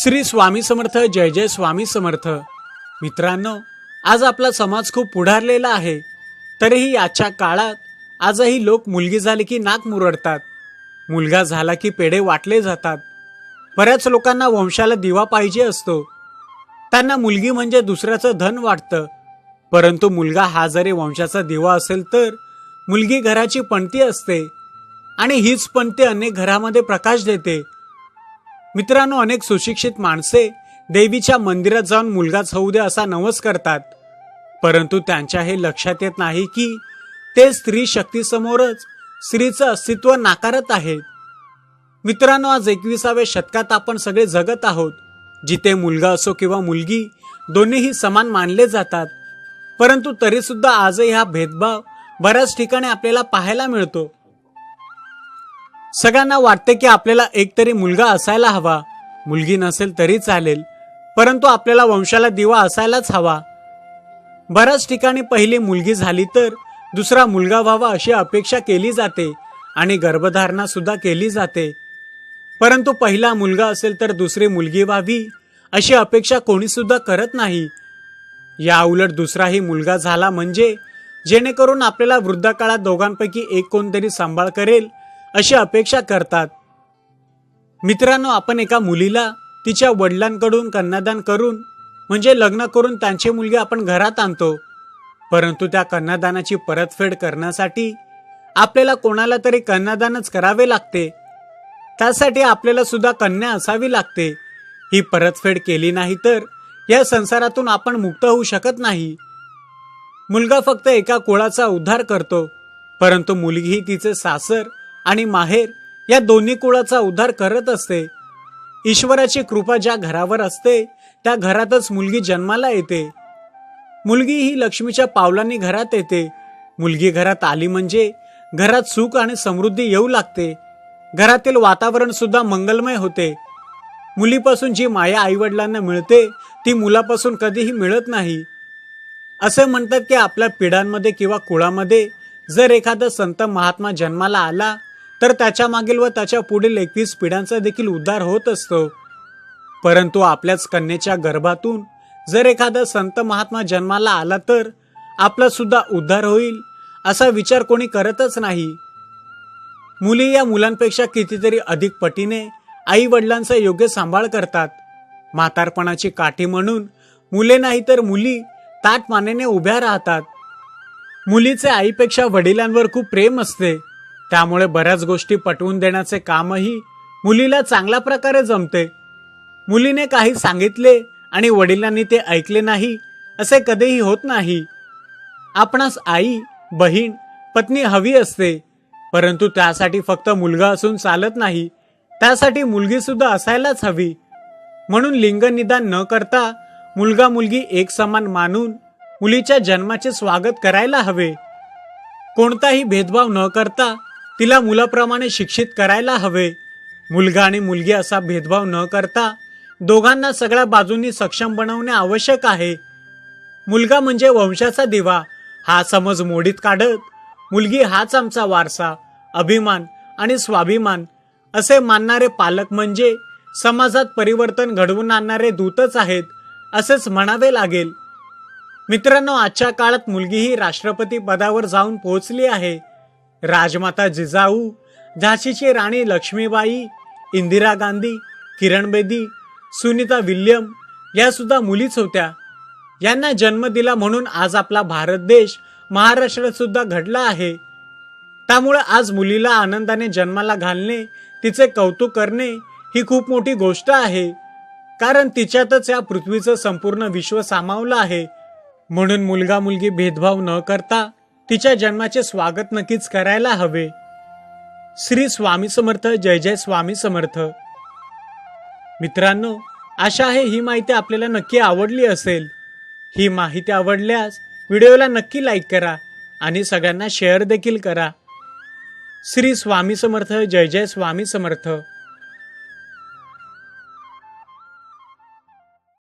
श्री स्वामी समर्थ जय जय स्वामी समर्थ. मित्रांनो आज आपला समाज खूप पुढारलेला आहे. तरीही आजच्या काळात आजही लोक मुलगी झाली की नाक मुरडतात. मुलगा झाला की पेढे वाटले जातात. बऱ्याच लोकांना वंशाला दिवा पाहिजे असतो. त्यांना मुलगी म्हणजे दुसऱ्याचं धन वाटतं. परंतु मुलगा हा जरी वंशाचा दिवा असेल तर मुलगी घराची पणती असते. आणि हीच पणती अनेक घरामध्ये प्रकाश देते. मित्रांनो अनेक सुशिक्षित माणसे देवीच्या मंदिरात जाऊन मुलगाच होऊ दे असा नवस करतात. परंतु त्यांच्या हे लक्षात येत नाही की ते स्त्री शक्तीसमोरच स्त्रीचं अस्तित्व नाकारत आहेत. मित्रांनो आज एकविसाव्या शतकात आपण सगळे जगत आहोत. जिथे मुलगा असो किंवा मुलगी दोन्हीही समान मानले जातात. परंतु तरीसुद्धा आजही हा भेदभाव बऱ्याच ठिकाणी आपल्याला पाहायला मिळतो. सगळ्यांना वाटते की आपल्याला एकतरी मुलगा असायला हवा. मुलगी नसेल तरी चालेल परंतु आपल्याला वंशाला दिवा असायलाच हवा. बऱ्याच ठिकाणी पहिली मुलगी झाली तर दुसरा मुलगा व्हावा अशी अपेक्षा केली जाते आणि गर्भधारणा सुद्धा केली जाते. परंतु पहिला मुलगा असेल तर दुसरी मुलगी व्हावी अशी अपेक्षा कोणीसुद्धा करत नाही. या उलट दुसराही मुलगा झाला म्हणजे जेणेकरून आपल्याला वृद्ध काळात दोघांपैकी एक कोणतरी सांभाळ करेल अशी अपेक्षा करतात. मित्रांनो आपण एका मुलीला तिच्या वडिलांकडून कन्यादान करून म्हणजे लग्न करून त्यांची मुलगी आपण घरात आणतो. परंतु त्या कन्यादानाची परतफेड करण्यासाठी आपल्याला कोणाला तरी कन्यादानच करावे लागते. त्यासाठी आपल्याला सुद्धा कन्या असावी लागते. ही परतफेड केली नाही तर या संसारातून आपण मुक्त होऊ शकत नाही. मुलगा फक्त एका कुळाचा उद्धार करतो परंतु मुलगी ही तिचे सासर आणि माहेर या दोन्ही कुळाचा उद्धार करत असते. ईश्वराची कृपा ज्या घरावर असते त्या घरातच मुलगी जन्माला येते. मुलगी ही लक्ष्मीच्या पावलांनी घरात येते. मुलगी घरात आली म्हणजे घरात सुख आणि समृद्धी येऊ लागते. घरातील वातावरण सुद्धा मंगलमय होते. मुलीपासून जी माया आईवडिलांना मिळते ती मुलापासून कधीही मिळत नाही. असे म्हणतात की आपल्या पिढ्यांमध्ये किंवा कुळामध्ये जर एखादा संत महात्मा जन्माला आला तर त्याच्या मागील व त्याच्या पुढील एकवीस पिढ्यांचा देखील उद्धार होत असतो. परंतु आपल्याच कन्येच्या गर्भातून जर एखादा संत महात्मा जन्माला आला तर आपला सुद्धा उद्धार होईल असा विचार कोणी करतच नाही. मुली या मुलांपेक्षा कितीतरी अधिक पटीने आई वडिलांचा योग्य सांभाळ करतात. म्हातारपणाची काठी म्हणून मुले नाही तर मुली ताट मानेने उभ्या राहतात. मुलीचे आईपेक्षा वडिलांवर खूप प्रेम असते. त्यामुळे बऱ्याच गोष्टी पटवून देण्याचे कामही मुलीला चांगल्या प्रकारे जमते. मुलीने काही सांगितले आणि वडिलांनी ते ऐकले नाही असे कधीही होत नाही. आपणास आई बहीण पत्नी हवी असते परंतु त्यासाठी फक्त मुलगा असून चालत नाही त्यासाठी मुलगी सुद्धा असायलाच हवी. म्हणून लिंग निदान न करता मुलगा मुलगी एक समान मानून मुलीच्या जन्माचे स्वागत करायला हवे. कोणताही भेदभाव न करता तिला मुलाप्रमाणे शिक्षित करायला हवे. मुलगा आणि मुलगी असा भेदभाव न करता दोघांना सगळ्या बाजूंनी सक्षम बनवणे आवश्यक आहे. मुलगा म्हणजे वंशाचा दिवा. हा समज मोडीत काढत मुलगी हाच आमचा वारसा अभिमान आणि स्वाभिमान असे मानणारे पालक म्हणजे समाजात परिवर्तन घडवून आणणारे दूतच आहेत असेच म्हणावे लागेल. मित्रांनो आजच्या काळात मुलगी ही राष्ट्रपती पदावर जाऊन पोहोचली आहे. राजमाता जिजाऊ झाशीची राणी लक्ष्मीबाई इंदिरा गांधी किरण बेदी सुनीता विल्यम या सुद्धा मुलीच होत्या. यांना जन्म दिला म्हणून आज आपला भारत देश महाराष्ट्रात सुद्धा घडला आहे. त्यामुळे आज मुलीला आनंदाने जन्माला घालणे तिचे कौतुक करणे ही खूप मोठी गोष्ट आहे. कारण तिच्यातच या पृथ्वीचं संपूर्ण विश्व सामावलं आहे. म्हणून मुलगा मुलगी भेदभाव न करता तिच्या जन्माचे स्वागत नक्कीच करायला हवे. श्री स्वामी समर्थ जय जय स्वामी समर्थ. मित्रांनो आशा आहे ही माहिती आपल्याला नक्की आवडली असेल. ही माहिती आवडल्यास व्हिडिओला नक्की लाईक करा आणि सगळ्यांना शेअर देखील करा. श्री स्वामी समर्थ जय जय स्वामी समर्थ.